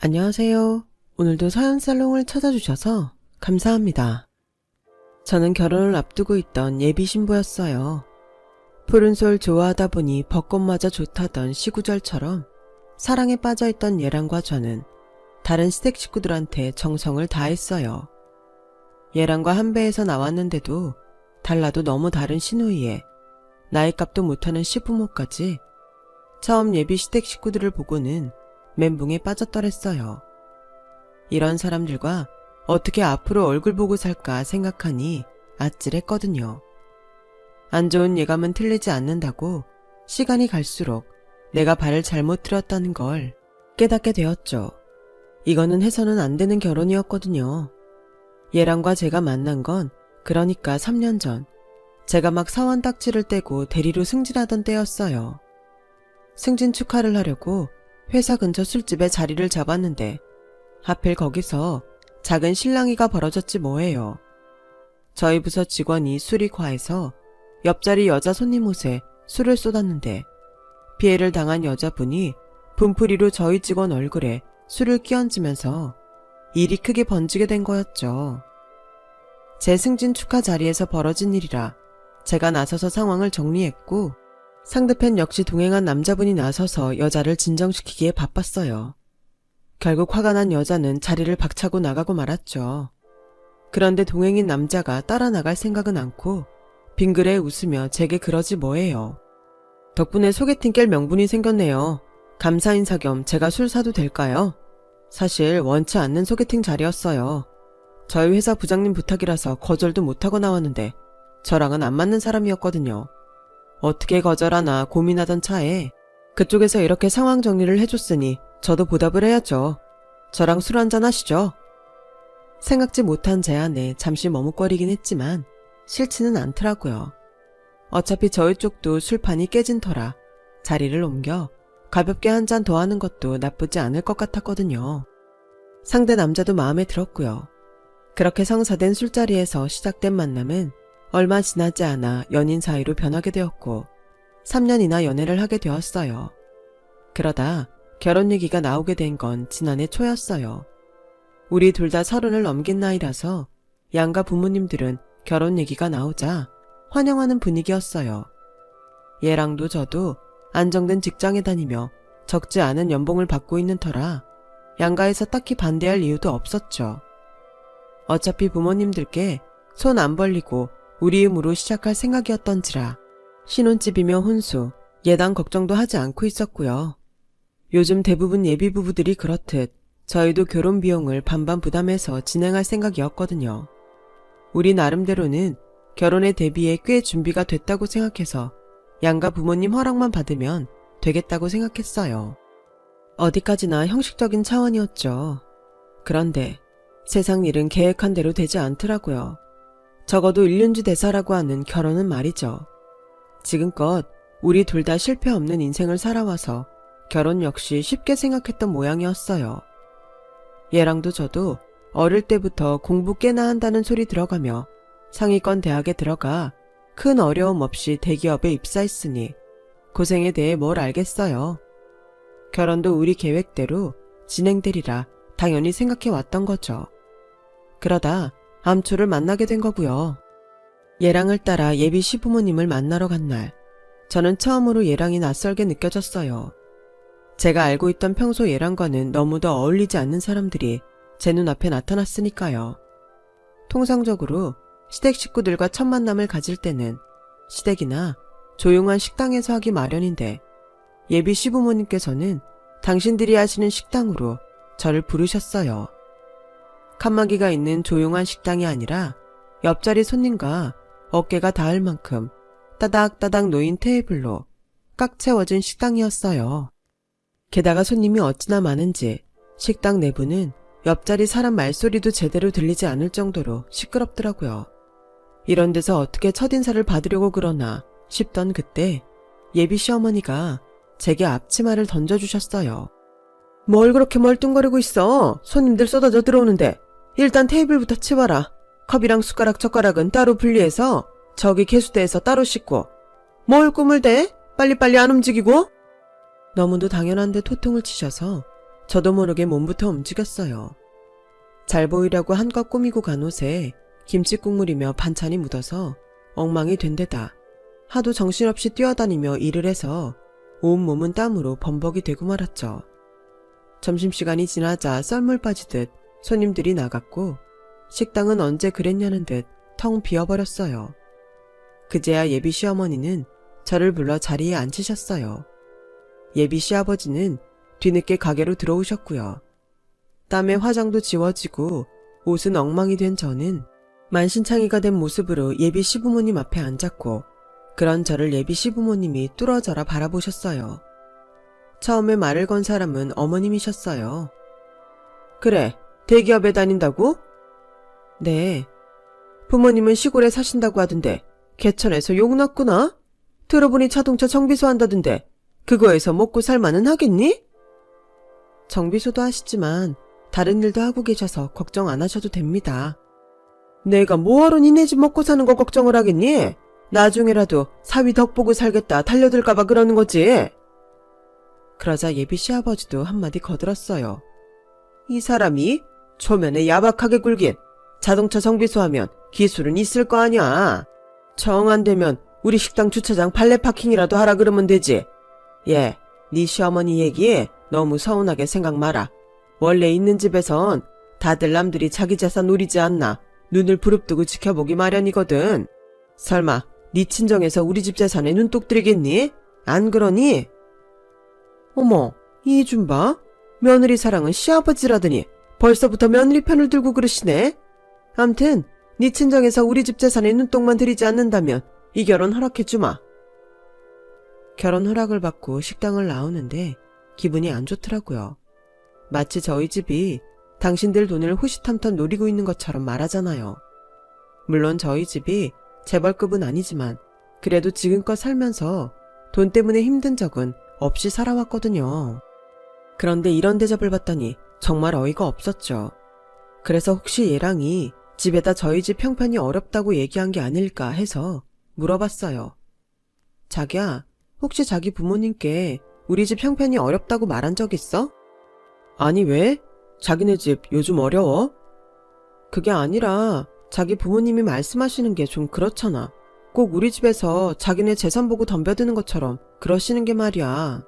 안녕하세요. 오늘도 서연살롱을 찾아주셔서 감사합니다. 저는 결혼을 앞두고 있던 예비 신부였어요. 푸른 솔 좋아하다 보니 벚꽃마저 좋다던 시구절처럼 사랑에 빠져있던 얘랑과 저는 다른 시댁 식구들한테 정성을 다했어요. 얘랑과 한 배에서 나왔는데도 달라도 너무 다른 시누이에 나이값도 못하는 시부모까지 처음 예비 시댁 식구들을 보고는 멘붕에 빠졌더랬어요. 이런 사람들과 어떻게 앞으로 얼굴 보고 살까 생각하니 아찔했거든요. 안 좋은 예감은 틀리지 않는다고 시간이 갈수록 내가 발을 잘못 들였다는 걸 깨닫게 되었죠. 이거는 해서는 안 되는 결혼이었거든요. 예랑과 제가 만난 건 그러니까 3년 전 제가 막 사원 딱지를 떼고 대리로 승진하던 때였어요. 승진 축하를 하려고 회사 근처 술집에 자리를 잡았는데 하필 거기서 작은 실랑이가 벌어졌지 뭐예요. 저희 부서 직원이 술이 과해서 옆자리 여자 손님 옷에 술을 쏟았는데 피해를 당한 여자분이 분풀이로 저희 직원 얼굴에 술을 끼얹으면서 일이 크게 번지게 된 거였죠. 제 승진 축하 자리에서 벌어진 일이라 제가 나서서 상황을 정리했고 상대편 역시 동행한 남자분이 나서서 여자를 진정시키기에 바빴어요. 결국 화가 난 여자는 자리를 박차고 나가고 말았죠. 그런데 동행인 남자가 따라 나갈 생각은 않고 빙그레 웃으며 제게 그러지 뭐예요. 덕분에 소개팅 깰 명분이 생겼네요. 감사 인사 겸 제가 술 사도 될까요? 사실 원치 않는 소개팅 자리였어요. 저희 회사 부장님 부탁이라서 거절도 못하고 나왔는데 저랑은 안 맞는 사람이었거든요. 어떻게 거절하나 고민하던 차에 그쪽에서 이렇게 상황 정리를 해줬으니 저도 보답을 해야죠. 저랑 술 한잔 하시죠. 생각지 못한 제안에 잠시 머뭇거리긴 했지만 싫지는 않더라고요. 어차피 저희 쪽도 술판이 깨진 터라 자리를 옮겨 가볍게 한 잔 더 하는 것도 나쁘지 않을 것 같았거든요. 상대 남자도 마음에 들었고요. 그렇게 성사된 술자리에서 시작된 만남은 얼마 지나지 않아 연인 사이로 변하게 되었고 3년이나 연애를 하게 되었어요. 그러다 결혼 얘기가 나오게 된 건 지난해 초였어요. 우리 둘 다 서른을 넘긴 나이라서 양가 부모님들은 결혼 얘기가 나오자 환영하는 분위기였어요. 얘랑도 저도 안정된 직장에 다니며 적지 않은 연봉을 받고 있는 터라 양가에서 딱히 반대할 이유도 없었죠. 어차피 부모님들께 손 안 벌리고 우리 힘으로 시작할 생각이었던지라 신혼집이며 혼수, 예단 걱정도 하지 않고 있었고요. 요즘 대부분 예비 부부들이 그렇듯 저희도 결혼 비용을 반반 부담해서 진행할 생각이었거든요. 우리 나름대로는 결혼에 대비해 꽤 준비가 됐다고 생각해서 양가 부모님 허락만 받으면 되겠다고 생각했어요. 어디까지나 형식적인 차원이었죠. 그런데 세상 일은 계획한 대로 되지 않더라고요. 적어도 일륜주 대사라고 하는 결혼은 말이죠. 지금껏 우리 둘 다 실패 없는 인생을 살아와서 결혼 역시 쉽게 생각했던 모양이었어요. 얘랑도 저도 어릴 때부터 공부 꽤나 한다는 소리 들어가며 상위권 대학에 들어가 큰 어려움 없이 대기업에 입사했으니 고생에 대해 뭘 알겠어요. 결혼도 우리 계획대로 진행되리라 당연히 생각해 왔던 거죠. 그러다 암초를 만나게 된 거고요. 예랑을 따라 예비 시부모님을 만나러 간 날, 저는 처음으로 예랑이 낯설게 느껴졌어요. 제가 알고 있던 평소 예랑과는 너무도 어울리지 않는 사람들이 제 눈앞에 나타났으니까요. 통상적으로 시댁 식구들과 첫 만남을 가질 때는 시댁이나 조용한 식당에서 하기 마련인데 예비 시부모님께서는 당신들이 하시는 식당으로 저를 부르셨어요. 칸막이가 있는 조용한 식당이 아니라 옆자리 손님과 어깨가 닿을 만큼 따닥따닥 놓인 테이블로 꽉 채워진 식당이었어요. 게다가 손님이 어찌나 많은지 식당 내부는 옆자리 사람 말소리도 제대로 들리지 않을 정도로 시끄럽더라고요. 이런 데서 어떻게 첫인사를 받으려고 그러나 싶던 그때 예비 시어머니가 제게 앞치마를 던져주셨어요. 뭘 그렇게 멀뚱거리고 있어? 손님들 쏟아져 들어오는데 일단 테이블부터 치워라. 컵이랑 숟가락 젓가락은 따로 분리해서 저기 개수대에서 따로 씻고 뭘 꿈을 대? 빨리빨리 안 움직이고? 너무도 당연한 데 토통을 치셔서 저도 모르게 몸부터 움직였어요. 잘 보이려고 한껏 꾸미고 간 옷에 김치 국물이며 반찬이 묻어서 엉망이 된 데다 하도 정신없이 뛰어다니며 일을 해서 온몸은 땀으로 범벅이 되고 말았죠. 점심시간이 지나자 썰물 빠지듯 손님들이 나갔고 식당은 언제 그랬냐는 듯 텅 비어버렸어요. 그제야 예비 시어머니는 저를 불러 자리에 앉히셨어요. 예비 시아버지는 뒤늦게 가게로 들어오셨고요. 땀에 화장도 지워지고 옷은 엉망이 된 저는 만신창이가 된 모습으로 예비 시부모님 앞에 앉았고 그런 저를 예비 시부모님이 뚫어져라 바라보셨어요. 처음에 말을 건 사람은 어머님이셨어요. 그래, 대기업에 다닌다고? 네. 부모님은 시골에 사신다고 하던데 개천에서 욕 났구나? 들어보니 자동차 정비소 한다던데 그거에서 먹고 살만은 하겠니? 정비소도 하시지만 다른 일도 하고 계셔서 걱정 안 하셔도 됩니다. 내가 뭐하러 니네 집 먹고 사는 거 걱정을 하겠니? 나중에라도 사위 덕 보고 살겠다 달려들까봐 그러는 거지. 그러자 예비 시아버지도 한마디 거들었어요. 이 사람이 초면에 야박하게 굴긴 자동차 정비소 하면 기술은 있을 거 아니야. 정안 되면 우리 식당 주차장 발레 파킹이라도 하라 그러면 되지. 예, 네 시어머니 얘기에 너무 서운하게 생각 마라. 원래 있는 집에선 다들 남들이 자기 재산 노리지 않나 눈을 부릅뜨고 지켜보기 마련이거든. 설마 네 친정에서 우리 집 재산에 눈독 들이겠니? 안 그러니? 어머, 이 좀 봐. 며느리 사랑은 시아버지라더니 벌써부터 며느리 편을 들고 그러시네. 암튼 네 친정에서 우리 집 재산에 눈독만 들이지 않는다면 이 결혼 허락해주마. 결혼 허락을 받고 식당을 나오는데 기분이 안 좋더라고요. 마치 저희 집이 당신들 돈을 호시탐탐 노리고 있는 것처럼 말하잖아요. 물론 저희 집이 재벌급은 아니지만 그래도 지금껏 살면서 돈 때문에 힘든 적은 없이 살아왔거든요. 그런데 이런 대접을 받다니 정말 어이가 없었죠. 그래서 혹시 얘랑이 집에다 저희 집 형편이 어렵다고 얘기한 게 아닐까 해서 물어봤어요. 자기야, 혹시 자기 부모님께 우리 집 형편이 어렵다고 말한 적 있어? 아니, 왜? 자기네 집 요즘 어려워? 그게 아니라 자기 부모님이 말씀하시는 게 좀 그렇잖아. 꼭 우리 집에서 자기네 재산 보고 덤벼드는 것처럼 그러시는 게 말이야.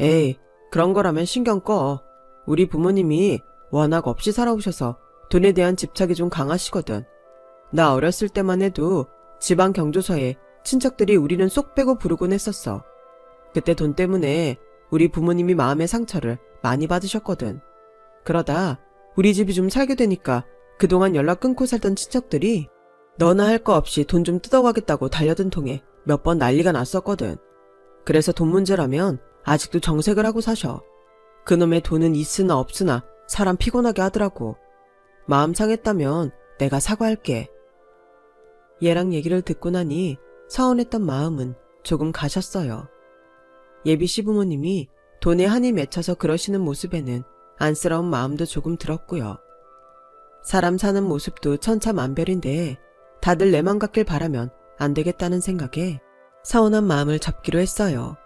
에이, 그런 거라면 신경 꺼. 우리 부모님이 워낙 없이 살아오셔서 돈에 대한 집착이 좀 강하시거든. 나 어렸을 때만 해도 지방 경조서에 친척들이 우리는 쏙 빼고 부르곤 했었어. 그때 돈 때문에 우리 부모님이 마음의 상처를 많이 받으셨거든. 그러다 우리 집이 좀 살게 되니까 그동안 연락 끊고 살던 친척들이 너나 할 거 없이 돈 좀 뜯어가겠다고 달려든 통에 몇 번 난리가 났었거든. 그래서 돈 문제라면 아직도 정색을 하고 사셔. 그놈의 돈은 있으나 없으나 사람 피곤하게 하더라고. 마음 상했다면 내가 사과할게. 얘랑 얘기를 듣고 나니 서운했던 마음은 조금 가셨어요. 예비 시부모님이 돈에 한이 맺혀서 그러시는 모습에는 안쓰러운 마음도 조금 들었고요. 사람 사는 모습도 천차만별인데 다들 내 맘 같길 바라면 안 되겠다는 생각에 서운한 마음을 접기로 했어요.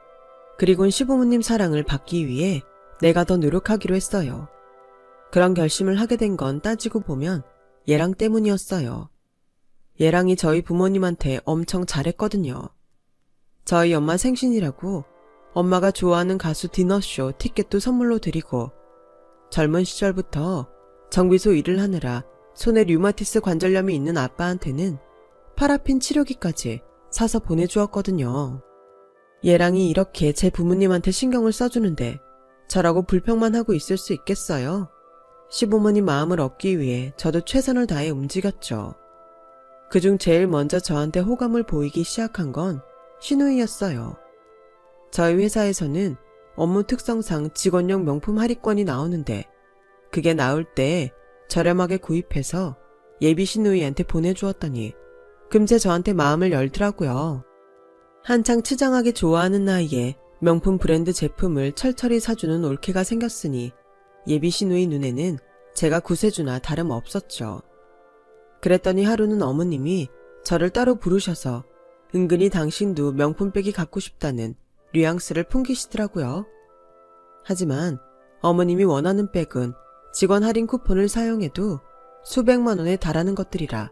그리곤 시부모님 사랑을 받기 위해 내가 더 노력하기로 했어요. 그런 결심을 하게 된 건 따지고 보면 얘랑 때문이었어요. 얘랑이 저희 부모님한테 엄청 잘했거든요. 저희 엄마 생신이라고 엄마가 좋아하는 가수 디너쇼 티켓도 선물로 드리고 젊은 시절부터 정비소 일을 하느라 손에 류마티스 관절염이 있는 아빠한테는 파라핀 치료기까지 사서 보내주었거든요. 얘랑이 이렇게 제 부모님한테 신경을 써주는데 저라고 불평만 하고 있을 수 있겠어요? 시부모님 마음을 얻기 위해 저도 최선을 다해 움직였죠. 그중 제일 먼저 저한테 호감을 보이기 시작한 건 신우이였어요. 저희 회사에서는 업무 특성상 직원용 명품 할인권이 나오는데 그게 나올 때 저렴하게 구입해서 예비 신우이한테 보내주었더니 금세 저한테 마음을 열더라고요. 한창 치장하게 좋아하는 나이에 명품 브랜드 제품을 철철히 사주는 올케가 생겼으니 예비 신우이 눈에는 제가 구세주나 다름 없었죠. 그랬더니 하루는 어머님이 저를 따로 부르셔서 은근히 당신도 명품백이 갖고 싶다는 뉘앙스를 풍기시더라고요. 하지만 어머님이 원하는 백은 직원 할인 쿠폰을 사용해도 수백만 원에 달하는 것들이라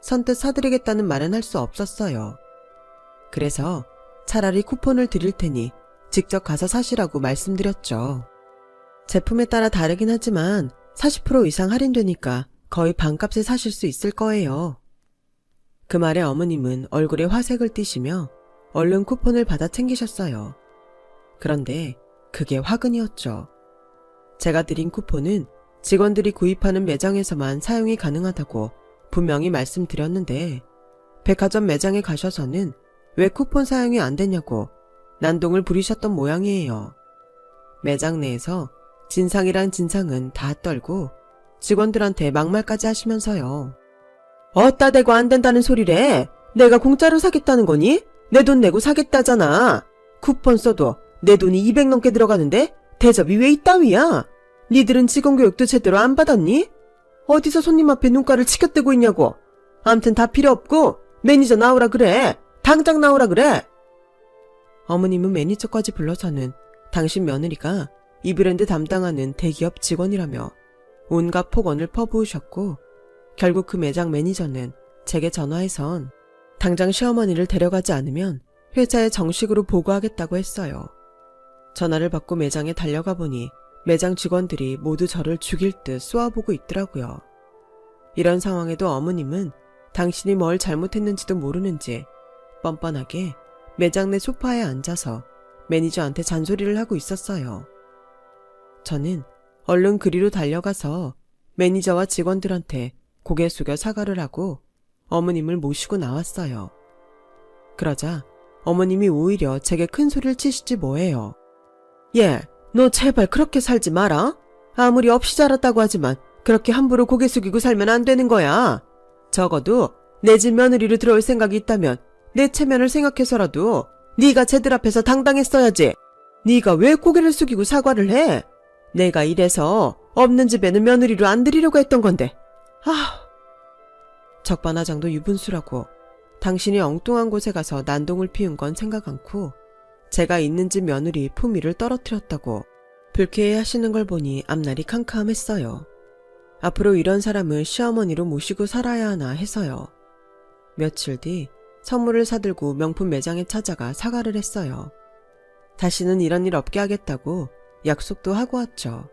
선뜻 사드리겠다는 말은 할 수 없었어요. 그래서 차라리 쿠폰을 드릴 테니 직접 가서 사시라고 말씀드렸죠. 제품에 따라 다르긴 하지만 40% 이상 할인되니까 거의 반값에 사실 수 있을 거예요. 그 말에 어머님은 얼굴에 화색을 띠시며 얼른 쿠폰을 받아 챙기셨어요. 그런데 그게 화근이었죠. 제가 드린 쿠폰은 직원들이 구입하는 매장에서만 사용이 가능하다고 분명히 말씀드렸는데 백화점 매장에 가셔서는 왜 쿠폰 사용이 안 되냐고 난동을 부리셨던 모양이에요. 매장 내에서 진상이란 진상은 다 떨고 직원들한테 막말까지 하시면서요. 어따 대고 안 된다는 소리래. 내가 공짜로 사겠다는 거니? 내 돈 내고 사겠다잖아. 쿠폰 써도 내 돈이 200 넘게 들어가는데 대접이 왜 이따위야? 니들은 직원 교육도 제대로 안 받았니? 어디서 손님 앞에 눈가를 치켜뜨고 있냐고. 암튼 다 필요 없고 매니저 나오라 그래. 당장 나오라 그래. 어머님은 매니저까지 불러서는 당신 며느리가 이 브랜드 담당하는 대기업 직원이라며 온갖 폭언을 퍼부으셨고 결국 그 매장 매니저는 제게 전화해선 당장 시어머니를 데려가지 않으면 회사에 정식으로 보고하겠다고 했어요. 전화를 받고 매장에 달려가 보니 매장 직원들이 모두 저를 죽일 듯 쏘아보고 있더라고요. 이런 상황에도 어머님은 당신이 뭘 잘못했는지도 모르는지 뻔뻔하게 매장 내 소파에 앉아서 매니저한테 잔소리를 하고 있었어요. 저는 얼른 그리로 달려가서 매니저와 직원들한테 고개 숙여 사과를 하고 어머님을 모시고 나왔어요. 그러자 어머님이 오히려 제게 큰 소리를 치시지 뭐예요. 예, 너 제발 그렇게 살지 마라. 아무리 없이 자랐다고 하지만 그렇게 함부로 고개 숙이고 살면 안 되는 거야. 적어도 내 집 며느리로 들어올 생각이 있다면 내 체면을 생각해서라도 네가 쟤들 앞에서 당당했어야지. 네가 왜 고개를 숙이고 사과를 해? 내가 이래서 없는 집에는 며느리로 안 들이려고 했던 건데. 아, 적반하장도 유분수라고 당신이 엉뚱한 곳에 가서 난동을 피운 건 생각 않고 제가 있는 집 며느리 품위를 떨어뜨렸다고 불쾌해 하시는 걸 보니 앞날이 캄캄했어요. 앞으로 이런 사람을 시어머니로 모시고 살아야 하나 해서요. 며칠 뒤 선물을 사들고 명품 매장에 찾아가 사과를 했어요. 다시는 이런 일 없게 하겠다고 약속도 하고 왔죠.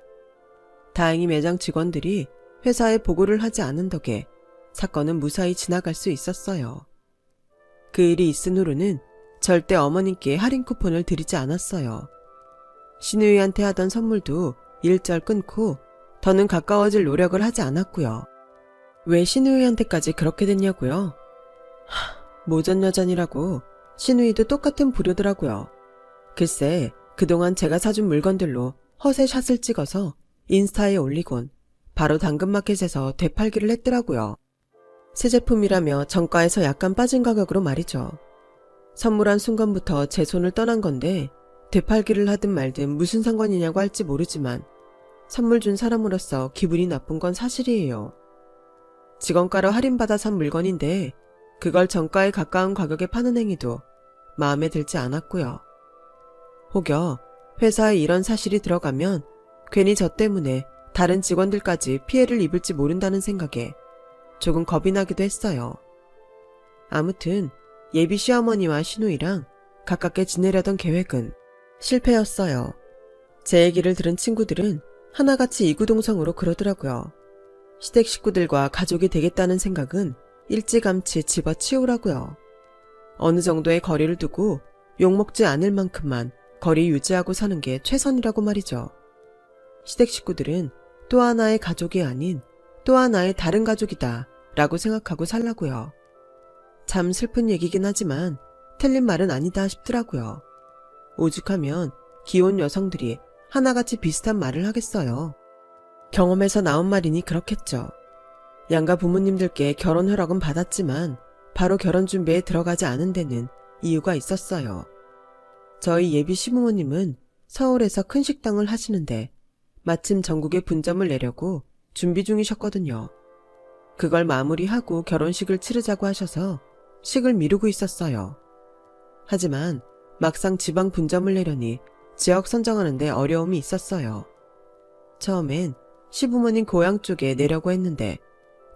다행히 매장 직원들이 회사에 보고를 하지 않은 덕에 사건은 무사히 지나갈 수 있었어요. 그 일이 있은 후로는 절대 어머님께 할인 쿠폰을 드리지 않았어요. 신우이한테 하던 선물도 일절 끊고 더는 가까워질 노력을 하지 않았고요. 왜 신우이한테까지 그렇게 됐냐고요? 하, 모전여전이라고 신우이도 똑같은 부류더라고요. 글쎄 그동안 제가 사준 물건들로 허세 샷을 찍어서 인스타에 올리곤 바로 당근마켓에서 되팔기를 했더라고요. 새 제품이라며 정가에서 약간 빠진 가격으로 말이죠. 선물한 순간부터 제 손을 떠난 건데 되팔기를 하든 말든 무슨 상관이냐고 할지 모르지만 선물 준 사람으로서 기분이 나쁜 건 사실이에요. 직원가로 할인받아 산 물건인데 그걸 정가에 가까운 가격에 파는 행위도 마음에 들지 않았고요. 혹여 회사에 이런 사실이 들어가면 괜히 저 때문에 다른 직원들까지 피해를 입을지 모른다는 생각에 조금 겁이 나기도 했어요. 아무튼 예비 시어머니와 신우이랑 가깝게 지내려던 계획은 실패였어요. 제 얘기를 들은 친구들은 하나같이 이구동성으로 그러더라고요. 시댁 식구들과 가족이 되겠다는 생각은 일찌감치 집어치우라고요. 어느 정도의 거리를 두고 욕먹지 않을 만큼만 거리 유지하고 사는 게 최선이라고 말이죠. 시댁 식구들은 또 하나의 가족이 아닌 또 하나의 다른 가족이다 라고 생각하고 살라고요. 참 슬픈 얘기긴 하지만 틀린 말은 아니다 싶더라고요. 오죽하면 기혼 여성들이 하나같이 비슷한 말을 하겠어요. 경험에서 나온 말이니 그렇겠죠. 양가 부모님들께 결혼 허락은 받았지만 바로 결혼 준비에 들어가지 않은 데는 이유가 있었어요. 저희 예비 시부모님은 서울에서 큰 식당을 하시는데 마침 전국에 분점을 내려고 준비 중이셨거든요. 그걸 마무리하고 결혼식을 치르자고 하셔서 식을 미루고 있었어요. 하지만 막상 지방 분점을 내려니 지역 선정하는데 어려움이 있었어요. 처음엔 시부모님 고향 쪽에 내려고 했는데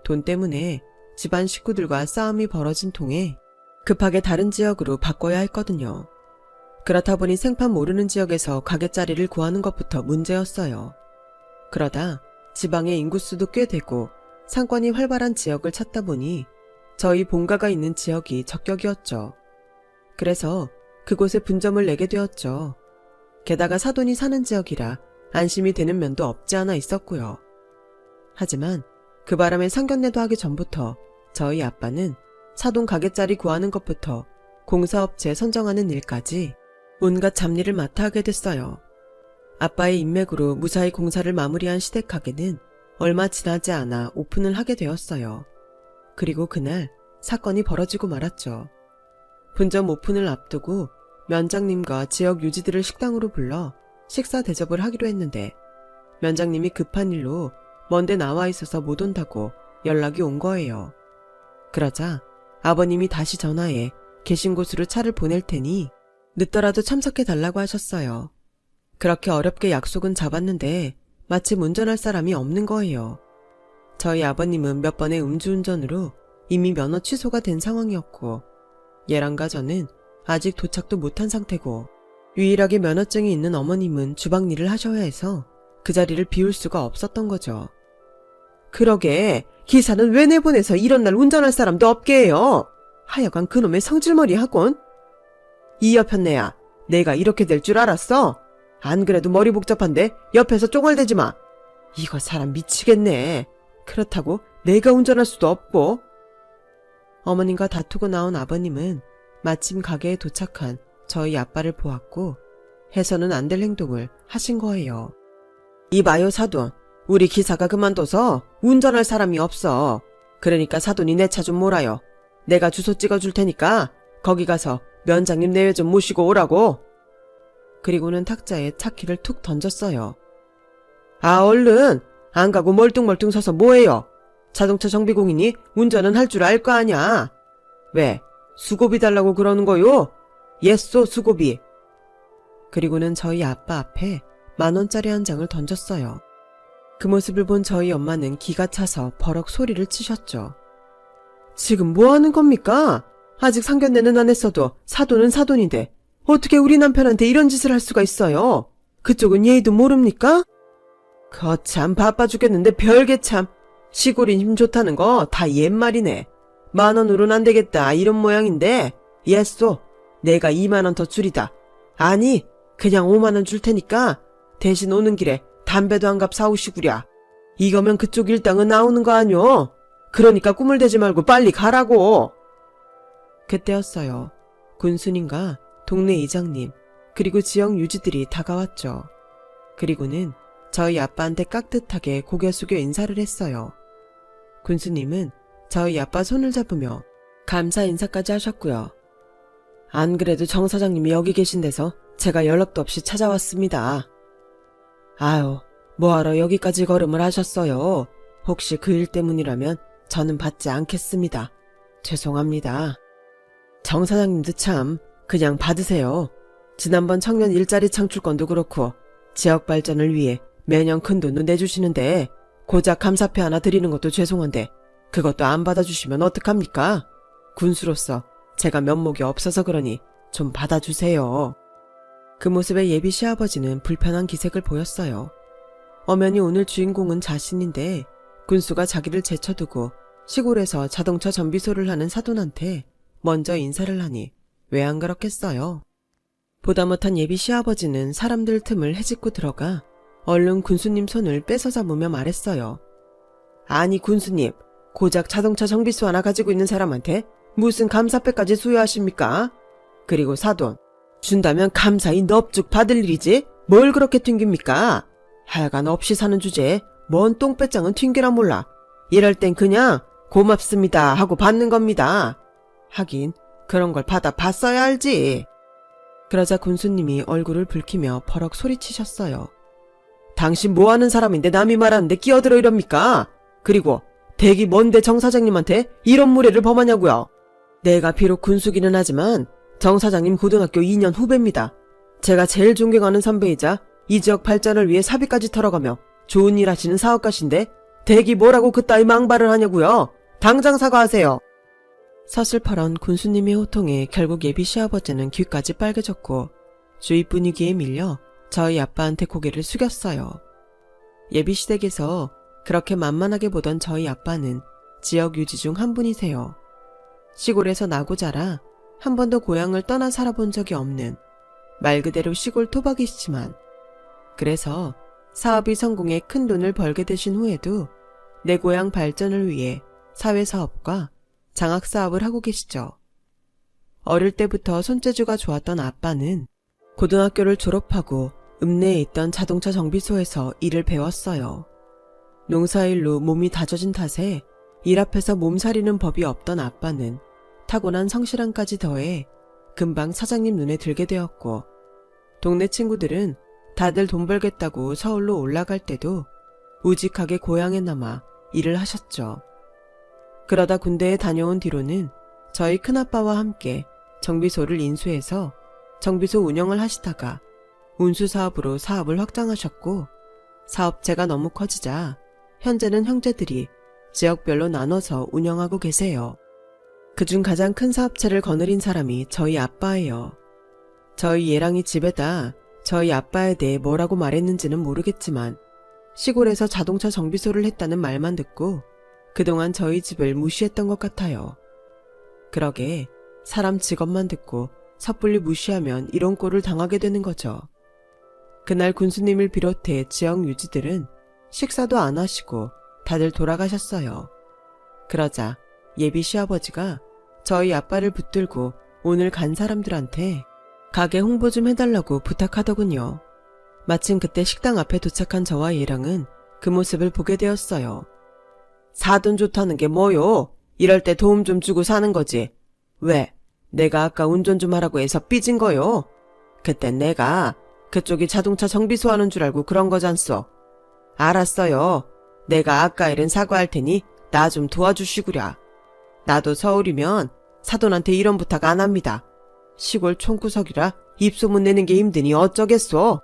돈 때문에 집안 식구들과 싸움이 벌어진 통에 급하게 다른 지역으로 바꿔야 했거든요. 그렇다 보니 생판 모르는 지역에서 가게 자리를 구하는 것부터 문제였어요. 그러다 지방의 인구수도 꽤 되고 상권이 활발한 지역을 찾다 보니 저희 본가가 있는 지역이 적격이었죠. 그래서 그곳에 분점을 내게 되었죠. 게다가 사돈이 사는 지역이라 안심이 되는 면도 없지 않아 있었고요. 하지만 그 바람에 상견례도 하기 전부터 저희 아빠는 사돈 가게자리 구하는 것부터 공사업체 선정하는 일까지 온갖 잡일을 맡아 하게 됐어요. 아빠의 인맥으로 무사히 공사를 마무리한 시댁 가게는 얼마 지나지 않아 오픈을 하게 되었어요. 그리고 그날 사건이 벌어지고 말았죠. 분점 오픈을 앞두고 면장님과 지역 유지들을 식당으로 불러 식사 대접을 하기로 했는데 면장님이 급한 일로 먼데 나와 있어서 못 온다고 연락이 온 거예요. 그러자 아버님이 다시 전화해 계신 곳으로 차를 보낼 테니 늦더라도 참석해 달라고 하셨어요. 그렇게 어렵게 약속은 잡았는데 마침 운전할 사람이 없는 거예요. 저희 아버님은 몇 번의 음주운전으로 이미 면허 취소가 된 상황이었고 얘랑가 저는 아직 도착도 못한 상태고 유일하게 면허증이 있는 어머님은 주방 일을 하셔야 해서 그 자리를 비울 수가 없었던 거죠. 그러게 기사는 왜 내보내서 이런 날 운전할 사람도 없게 해요. 하여간 그놈의 성질머리 하곤. 이 여편네야, 내가 이렇게 될 줄 알았어? 안 그래도 머리 복잡한데 옆에서 쪼글대지 마. 이거 사람 미치겠네. 그렇다고 내가 운전할 수도 없고. 어머님과 다투고 나온 아버님은 마침 가게에 도착한 저희 아빠를 보았고 해서는 안 될 행동을 하신 거예요. 이봐요 사돈. 우리 기사가 그만둬서 운전할 사람이 없어. 그러니까 사돈이 내 차 좀 몰아요. 내가 주소 찍어줄 테니까 거기 가서 면장님 내외 좀 모시고 오라고. 그리고는 탁자에 차키를 툭 던졌어요. 아 얼른 안 가고 멀뚱멀뚱 서서 뭐해요? 자동차 정비공인이 운전은 할 줄 알 거 아냐? 왜 수고비 달라고 그러는 거요? 예쏘 수고비. 그리고는 저희 아빠 앞에 만 원짜리 한 장을 던졌어요. 그 모습을 본 저희 엄마는 기가 차서 버럭 소리를 치셨죠. 지금 뭐 하는 겁니까? 아직 상견례는 안 했어도 사돈은 사돈인데 어떻게 우리 남편한테 이런 짓을 할 수가 있어요? 그쪽은 예의도 모릅니까? 거참 바빠 죽겠는데 별게 참. 시골인 힘 좋다는 거 다 옛말이네. 만 원으로는 안 되겠다 이런 모양인데 예쏘 내가 2만 원 더 줄이다. 아니 그냥 5만 원 줄 테니까 대신 오는 길에 담배도 한 갑 사오시구랴. 이거면 그쪽 일당은 나오는 거 아뇨? 그러니까 꿈을 대지 말고 빨리 가라고. 그때였어요. 군수님과 동네 이장님 그리고 지역 유지들이 다가왔죠. 그리고는 저희 아빠한테 깍듯하게 고개 숙여 인사를 했어요. 군수님은 저희 아빠 손을 잡으며 감사 인사까지 하셨고요. 안 그래도 정 사장님이 여기 계신 데서 제가 연락도 없이 찾아왔습니다. 아유, 뭐하러 여기까지 걸음을 하셨어요? 혹시 그 일 때문이라면 저는 받지 않겠습니다. 죄송합니다. 정 사장님도 참 그냥 받으세요. 지난번 청년 일자리 창출건도 그렇고 지역 발전을 위해 매년 큰 돈도 내주시는데 고작 감사패 하나 드리는 것도 죄송한데 그것도 안 받아주시면 어떡합니까? 군수로서 제가 면목이 없어서 그러니 좀 받아주세요. 그 모습에 예비 시아버지는 불편한 기색을 보였어요. 엄연히 오늘 주인공은 자신인데 군수가 자기를 제쳐두고 시골에서 자동차 정비소를 하는 사돈한테 먼저 인사를 하니 왜 안 그렇겠어요? 보다 못한 예비 시아버지는 사람들 틈을 헤집고 들어가 얼른 군수님 손을 뺏어 잡으며 말했어요. 아니 군수님, 고작 자동차 정비소 하나 가지고 있는 사람한테 무슨 감사패까지 수여하십니까? 그리고 사돈, 준다면 감사히 넙죽 받을 일이지 뭘 그렇게 튕깁니까? 하여간 없이 사는 주제에 뭔 똥배짱은 튕기라 몰라. 이럴 땐 그냥 고맙습니다 하고 받는 겁니다. 하긴 그런 걸 받아 봤어야 알지. 그러자 군수님이 얼굴을 붉히며 버럭 소리치셨어요. 당신 뭐 하는 사람인데 남이 말하는데 끼어들어 이럽니까? 그리고 대기 뭔데 정 사장님한테 이런 무례를 범하냐고요? 내가 비록 군수기는 하지만 정 사장님 고등학교 2년 후배입니다. 제가 제일 존경하는 선배이자 이 지역 발전을 위해 사비까지 털어가며 좋은 일 하시는 사업가신데 대기 뭐라고 그따위 망발을 하냐고요? 당장 사과하세요. 서슬퍼런 군수님의 호통에 결국 예비 시아버지는 귀까지 빨개졌고 주위 분위기에 밀려 저희 아빠한테 고개를 숙였어요. 예비 시댁에서 그렇게 만만하게 보던 저희 아빠는 지역 유지 중 한 분이세요. 시골에서 나고 자라 한 번도 고향을 떠나 살아본 적이 없는 말 그대로 시골 토박이시지만 그래서 사업이 성공해 큰 돈을 벌게 되신 후에도 내 고향 발전을 위해 사회사업과 장학사업을 하고 계시죠. 어릴 때부터 손재주가 좋았던 아빠는 고등학교를 졸업하고 읍내에 있던 자동차 정비소에서 일을 배웠어요. 농사일로 몸이 다져진 탓에 일 앞에서 몸살이는 법이 없던 아빠는 타고난 성실함까지 더해 금방 사장님 눈에 들게 되었고 동네 친구들은 다들 돈 벌겠다고 서울로 올라갈 때도 우직하게 고향에 남아 일을 하셨죠. 그러다 군대에 다녀온 뒤로는 저희 큰아빠와 함께 정비소를 인수해서 정비소 운영을 하시다가 운수 사업으로 사업을 확장하셨고 사업체가 너무 커지자 현재는 형제들이 지역별로 나눠서 운영하고 계세요. 그중 가장 큰 사업체를 거느린 사람이 저희 아빠예요. 저희 예랑이 집에다 저희 아빠에 대해 뭐라고 말했는지는 모르겠지만 시골에서 자동차 정비소를 했다는 말만 듣고 그동안 저희 집을 무시했던 것 같아요. 그러게 사람 직업만 듣고 섣불리 무시하면 이런 꼴을 당하게 되는 거죠. 그날 군수님을 비롯해 지역 유지들은 식사도 안 하시고 다들 돌아가셨어요. 그러자 예비 시아버지가 저희 아빠를 붙들고 오늘 간 사람들한테 가게 홍보 좀 해달라고 부탁하더군요. 마침 그때 식당 앞에 도착한 저와 얘랑은 그 모습을 보게 되었어요. 사돈 좋다는 게 뭐요? 이럴 때 도움 좀 주고 사는 거지. 왜? 내가 아까 운전 좀 하라고 해서 삐진 거요? 그땐 내가 그쪽이 자동차 정비소 하는 줄 알고 그런 거잖소. 알았어요. 내가 아까 일은 사과할 테니 나 좀 도와주시구랴. 나도 서울이면 사돈한테 이런 부탁 안 합니다. 시골 총구석이라 입소문 내는 게 힘드니 어쩌겠소.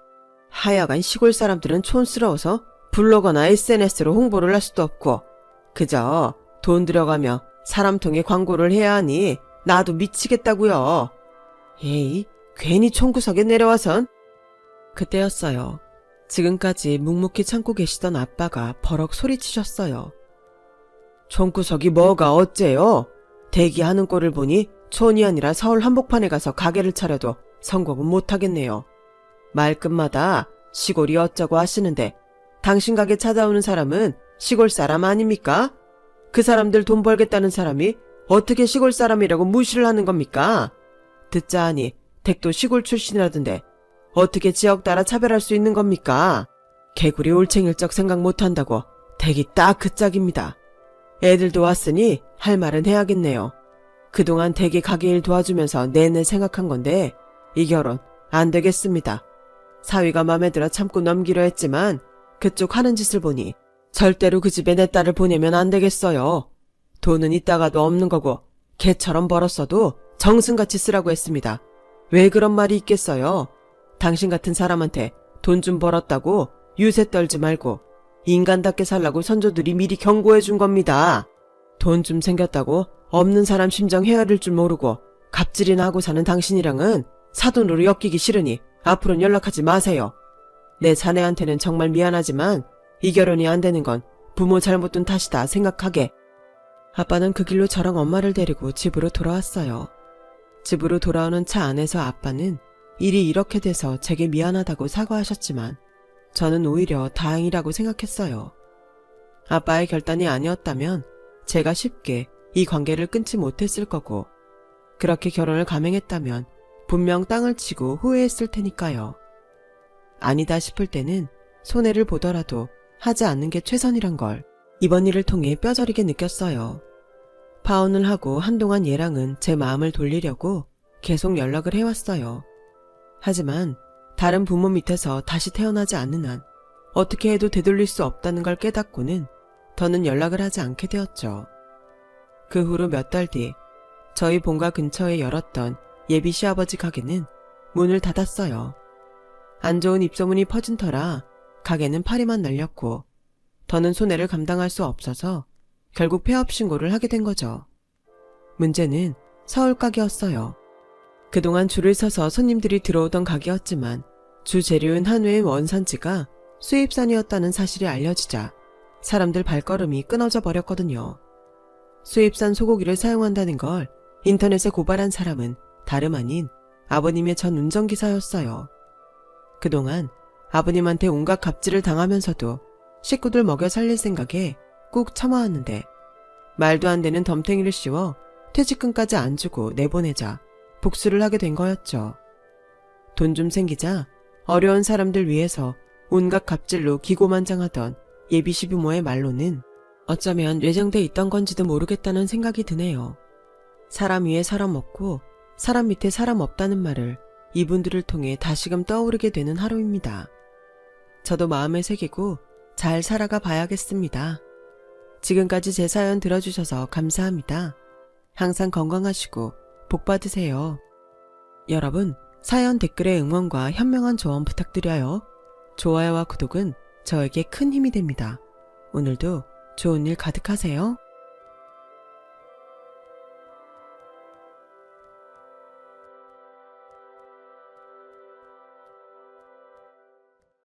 하여간 시골 사람들은 촌스러워서 블로거나 SNS로 홍보를 할 수도 없고 그저 돈 들여가며 사람 통해 광고를 해야 하니 나도 미치겠다고요. 에이, 괜히 총구석에 내려와선 그때였어요. 지금까지 묵묵히 참고 계시던 아빠가 버럭 소리치셨어요. 총구석이 뭐가 어째요? 대기하는 꼴을 보니 촌이 아니라 서울 한복판에 가서 가게를 차려도 성공은 못하겠네요. 말끝마다 시골이 어쩌고 하시는데 당신 가게 찾아오는 사람은 시골 사람 아닙니까? 그 사람들 돈 벌겠다는 사람이 어떻게 시골 사람이라고 무시를 하는 겁니까? 듣자 하니 댁도 시골 출신이라던데 어떻게 지역 따라 차별할 수 있는 겁니까? 개구리 올챙일적 생각 못한다고 댁이 딱 그 짝입니다. 애들도 왔으니 할 말은 해야겠네요. 그동안 댁이 가게 일 도와주면서 내내 생각한 건데 이 결혼 안 되겠습니다. 사위가 맘에 들어 참고 넘기려 했지만 그쪽 하는 짓을 보니 절대로 그 집에 내 딸을 보내면 안 되겠어요. 돈은 있다가도 없는 거고 개처럼 벌었어도 정승같이 쓰라고 했습니다. 왜 그런 말이 있겠어요? 당신 같은 사람한테 돈 좀 벌었다고 유세 떨지 말고 인간답게 살라고 선조들이 미리 경고해 준 겁니다. 돈 좀 생겼다고 없는 사람 심정 헤아릴 줄 모르고 갑질이나 하고 사는 당신이랑은 사돈으로 엮이기 싫으니 앞으로는 연락하지 마세요. 내 자네한테는 정말 미안하지만 이 결혼이 안 되는 건 부모 잘못 둔 탓이다 생각하게. 아빠는 그 길로 저랑 엄마를 데리고 집으로 돌아왔어요. 집으로 돌아오는 차 안에서 아빠는 일이 이렇게 돼서 제게 미안하다고 사과하셨지만 저는 오히려 다행이라고 생각했어요. 아빠의 결단이 아니었다면 제가 쉽게 이 관계를 끊지 못했을 거고 그렇게 결혼을 감행했다면 분명 땅을 치고 후회했을 테니까요. 아니다 싶을 때는 손해를 보더라도 하지 않는 게 최선이란 걸 이번 일을 통해 뼈저리게 느꼈어요. 파혼을 하고 한동안 얘랑은 제 마음을 돌리려고 계속 연락을 해왔어요. 하지만 다른 부모 밑에서 다시 태어나지 않는 한 어떻게 해도 되돌릴 수 없다는 걸 깨닫고는 더는 연락을 하지 않게 되었죠. 그 후로 몇 달 뒤 저희 본가 근처에 열었던 예비 시아버지 가게는 문을 닫았어요. 안 좋은 입소문이 퍼진 터라 가게는 파리만 날렸고 더는 손해를 감당할 수 없어서 결국 폐업 신고를 하게 된 거죠. 문제는 서울 가게였어요. 그동안 줄을 서서 손님들이 들어오던 가게였지만 주 재료인 한우의 원산지가 수입산이었다는 사실이 알려지자 사람들 발걸음이 끊어져 버렸거든요. 수입산 소고기를 사용한다는 걸 인터넷에 고발한 사람은 다름 아닌 아버님의 전 운전기사였어요. 그동안 아버님한테 온갖 갑질을 당하면서도 식구들 먹여 살릴 생각에 꾹 참아왔는데 말도 안 되는 덤탱이를 씌워 퇴직금까지 안 주고 내보내자 복수를 하게 된 거였죠. 돈 좀 생기자 어려운 사람들 위해서 온갖 갑질로 기고만장하던 예비 시부모의 말로는 어쩌면 예정돼 있던 건지도 모르겠다는 생각이 드네요. 사람 위에 사람 없고 사람 밑에 사람 없다는 말을 이분들을 통해 다시금 떠오르게 되는 하루입니다. 저도 마음에 새기고 잘 살아가 봐야겠습니다. 지금까지 제 사연 들어주셔서 감사합니다. 항상 건강하시고 복 받으세요. 여러분, 사연 댓글에 응원과 현명한 조언 부탁드려요. 좋아요와 구독은 저에게 큰 힘이 됩니다. 오늘도 좋은 일 가득하세요.